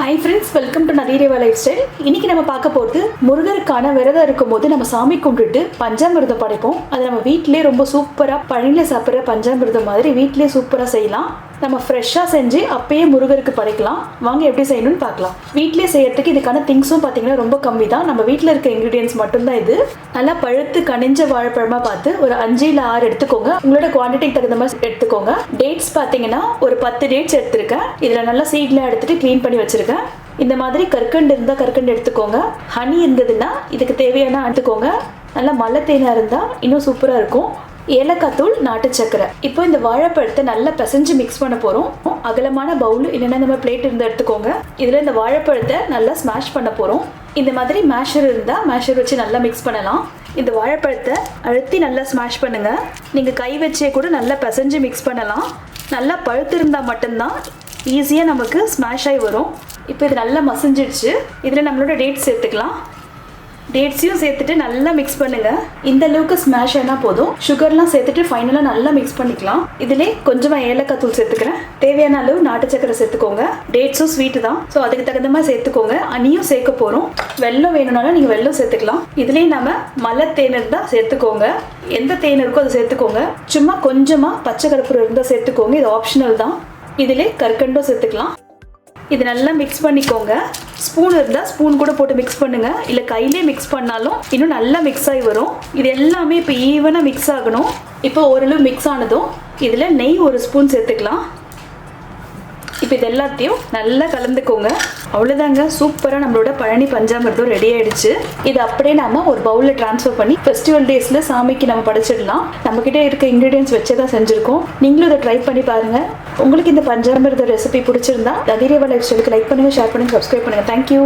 Hi friends welcome to நதீரேவா life style இன்னைக்கு நம்ம பார்க்க போகிறது முருகருக்கான விரதம் இருக்கும்போது நம்ம சாமி கும்பிட்டுட்டு பஞ்சாமிர்தம் படைப்போம். அது நம்ம வீட்டிலே ரொம்ப சூப்பராக பழனியில் சாப்பிட்ற பஞ்சாமிரதம் மாதிரி வீட்டிலே சூப்பராக செய்யலாம். நம்ம ஃப்ரெஷ்ஷாக செஞ்சு அப்பயே முருகருக்கு படைக்கலாம். வாங்க எப்படி செய்யணும்னு பார்க்கலாம். வீட்டிலே செய்யறதுக்கு இதுக்கான திங்ஸும் பார்த்தீங்கன்னா ரொம்ப கம்மி தான் நம்ம வீட்டில் இருக்க இன்க்ரீடியன்ஸ் மட்டும்தான் இது. நல்லா பழுத்து கனிஞ்ச வாழைப்பழமாக பார்த்து ஒரு அஞ்சு இல்லை ஆறு எடுத்துக்கோங்க. உங்களோட குவான்டிட்டிக்கு தகுந்த மாதிரி எடுத்துக்கோங்க. டேட்ஸ் பார்த்தீங்கன்னா ஒரு பத்து டேட்ஸ் எடுத்திருக்கேன். இதில் நல்லா சீட்லாம் எடுத்துட்டு க்ளீன் பண்ணி வச்சிருக்கேன். இந்த மாதிரி கற்கண்டு இருந்தால் கற்கண்டு எடுத்துக்கோங்க. ஹனி இருந்ததுன்னா இதுக்கு தேவையான எடுத்துக்கோங்க. நல்லா மலை தேனாக இருந்தால் இன்னும் சூப்பராக இருக்கும். ஏலக்காய் தூள் நாட்டு சக்கரை இப்போ இந்த வாழைப்பழத்தை நல்லா பிசைஞ்சு மிக்ஸ் பண்ண போகிறோம் அகலமான பவுல் இல்லைன்னா நம்ம பிளேட் இருந்தால் எடுத்துக்கோங்க. இதில் இந்த வாழைப்பழத்தை நல்லா ஸ்மாஷ் பண்ண போகிறோம் இந்த மாதிரி மேஷர் இருந்தால் மேஷர் வச்சு நல்லா மிக்ஸ் பண்ணலாம். இந்த வாழைப்பழத்தை அழுத்தி நல்லா ஸ்மாஷ் பண்ணுங்கள் நீங்கள் கை வச்சே கூட நல்லா பிசைஞ்சு மிக்ஸ் பண்ணலாம். நல்லா பழுத்து இருந்தால் மட்டும்தான் ஈஸியாக நமக்கு ஸ்மாஷ் ஆகி வரும். இப்போ இது நல்லா மசிஞ்சிடுச்சு. இதில் நம்மளோட டேட்ஸ் சேர்த்துக்கலாம். டேட்ஸையும் சேர்த்துட்டு நல்லா மிக்ஸ் பண்ணுங்க. இந்த அளவுக்கு ஸ்மாஷ் ஆனால் போதும். சுகர்லாம் சேர்த்துட்டு ஃபைனலாக நல்லா மிக்ஸ் பண்ணிக்கலாம். இதிலே கொஞ்சமாக ஏலக்காய் தூள் சேர்த்துக்கிறேன். தேவையான அளவு நாட்டு சக்கரை சேர்த்துக்கோங்க. டேட்ஸும் ஸ்வீட்டு தான். ஸோ அதுக்கு தகுந்த மாதிரி சேர்த்துக்கோங்க. அனியும் சேர்க்க போகிறோம் வெள்ளம் வேணும்னாலும் நீங்கள் வெள்ளம் சேர்த்துக்கலாம். இதுலேயே நம்ம மலை தேன் இருந்தால் சேர்த்துக்கோங்க. எந்த தேன் இருக்கோ அதை சேர்த்துக்கோங்க. சும்மா கொஞ்சமாக பச்சை கருப்பு இருந்தால் சேர்த்துக்கோங்க. இது ஆப்ஷனல் தான். இதிலே கற்கண்டும் சேர்த்துக்கலாம். இது நல்லா மிக்ஸ் பண்ணிக்கோங்க. ஸ்பூன் இருந்தால் ஸ்பூன் கூட போட்டு மிக்ஸ் பண்ணுங்க. இல்லை கையிலே மிக்ஸ் பண்ணாலும் இன்னும் நல்லா மிக்ஸ் ஆகி வரும். இது எல்லாமே இப்போ ஈவனாக மிக்ஸ் ஆகணும். இப்போ ஓரளவு மிக்ஸ் ஆனதும் இதில் நெய் ஒரு ஸ்பூன் சேர்த்துக்கலாம். இப்போ இது எல்லாத்தையும் நல்லா கலந்துக்கோங்க. அவ்வளோதாங்க சூப்பராக நம்மளோட பழனி பஞ்சாமிர்தம் ரெடி ஆயிடுச்சு. இது அப்படியே நாம ஒரு பவுலில் ட்ரான்ஸ்ஃபர் பண்ணி ஃபெஸ்டிவல் டேஸில் சாமிக்கு நம்ம படைச்சிடலாம். நம்மக்கிட்ட இருக்க இன்க்ரீடியன்ஸ் வச்சே தான் செஞ்சுருக்கோம். நீங்களும் இதை ட்ரை பண்ணி பாருங்கள் உங்களுக்கு இந்த பஞ்சாமிர்த ரெசிபி பிடிச்சிருந்தா ததிரேவா லைஃப் ஸ்டைலுக்கு லைக் பண்ணுங்கள் ஷேர் பண்ணுங்கள் சப்ஸ்கிரைப் பண்ணுங்கள் தேங்க்யூ